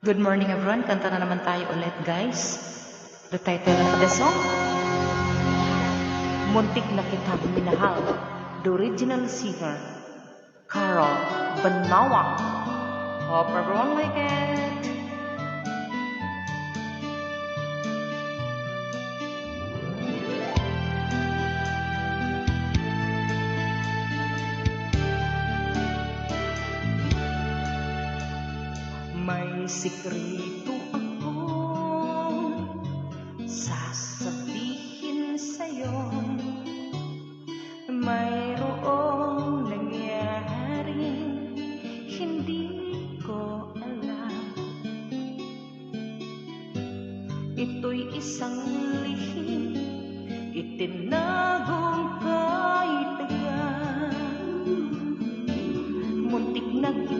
Good morning everyone. Kanta na naman tayo ulit guys. The title of the song, Muntik na kita minahal. The original singer, Carol Banawa. Hope everyone like it. May sikreto akong sasabihin sa'yo Mayroong nangyaring hindi ko alam. Ito'y isang lihim itinagong tayan Muntik na kita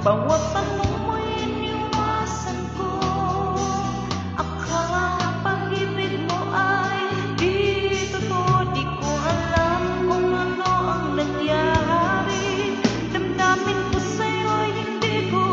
Bawat tanong mo'y iniwasan ko. Akala pag-ibig mo ay di totoo. Di ko alam kung ano ang nangyari. Damdamin ko sa'yo'y hindi ko